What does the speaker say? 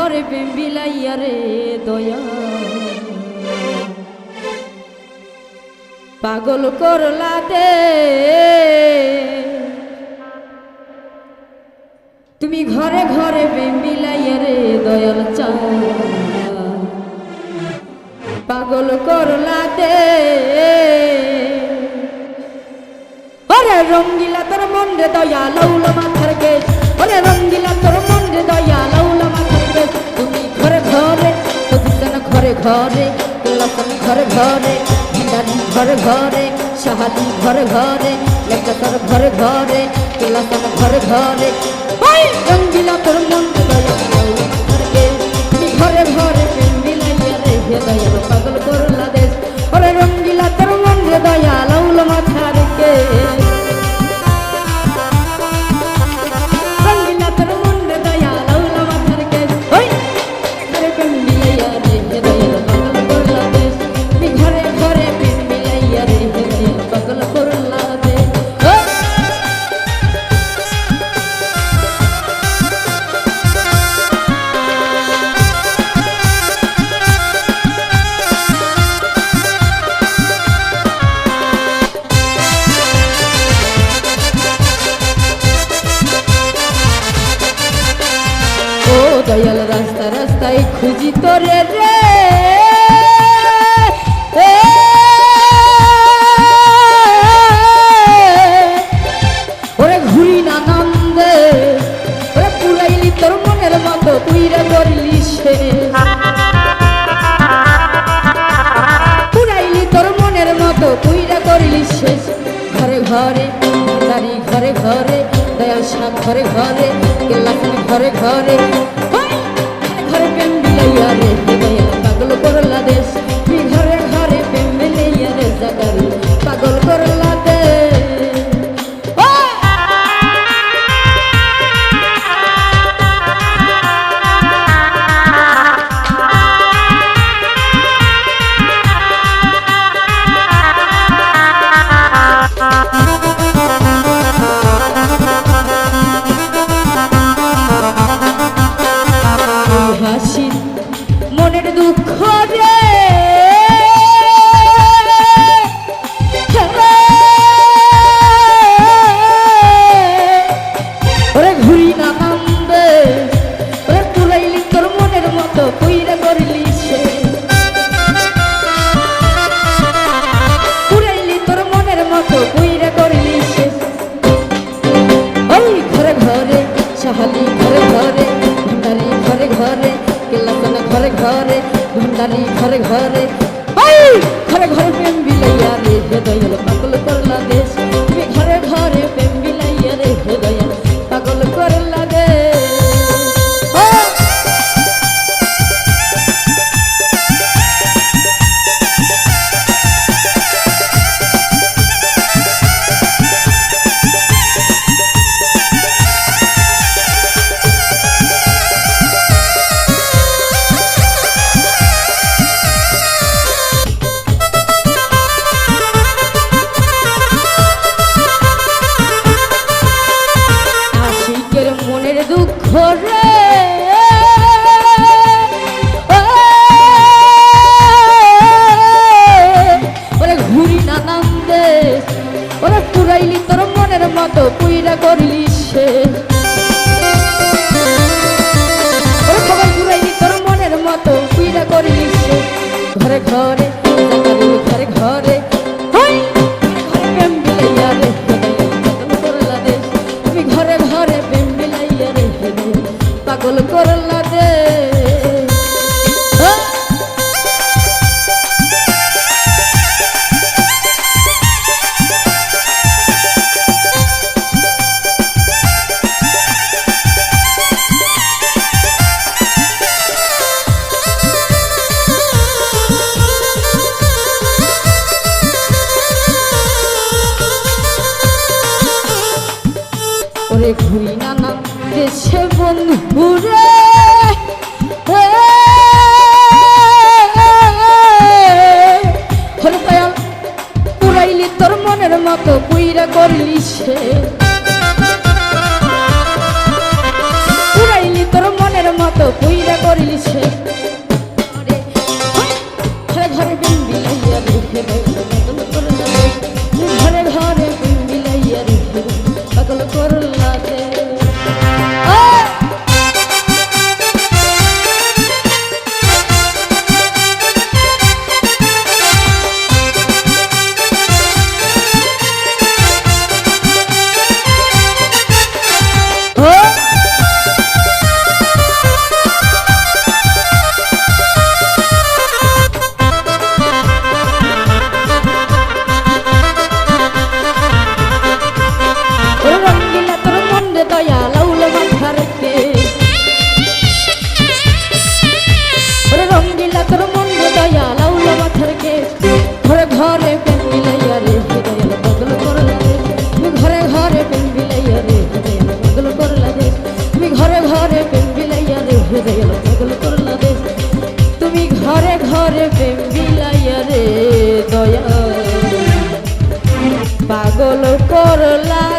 ঘরে ঘরে বিম্বিলাইয়া রে দয়া পাগল করলা দে তুমি ঘরে ঘরে বিম্বিলাইয়া রে দয়াল চা পাগল করলা দে ওরে রঙ্গিলা তোর মন রে দয়া লৌলা মাথার কেশ রঙ্গিলা তোর ঘরে ঘরে ঘর ঘরে ভিন্ডারি ঘরে ঘরে সাহালি ঘরে ঘরে লেখাতর ঘরে ঘরে লসন ঘরে ঘরে। রঙ্গিলা তোর মন ঘরে ঘরে পাগল করলা রাস্তায় খুঁজি তোরে রে ওরে ঘুরি না নন্দে, ওরে পুরাইলি তোর মনের মতো পুইরা করলি সে। পুরাইলি তোর মনের মতো পুইরা করলি শেষ ঘরে ঘরে ঘরে ঘরে, দয়াল শাহ ঘরে ঘরে, কেল্লাখানে ঘরে ঘরে ঘরে নানা দেশে বন্ধু রে। পুরাইলি তোর মনের মতো, পুইরা করলি সে। পুরাইলি তোর মনের মতো মতো করলি সে। তুমি ঘরে ঘরে প্রেম বিলাইয়া দয়া পাগল করলা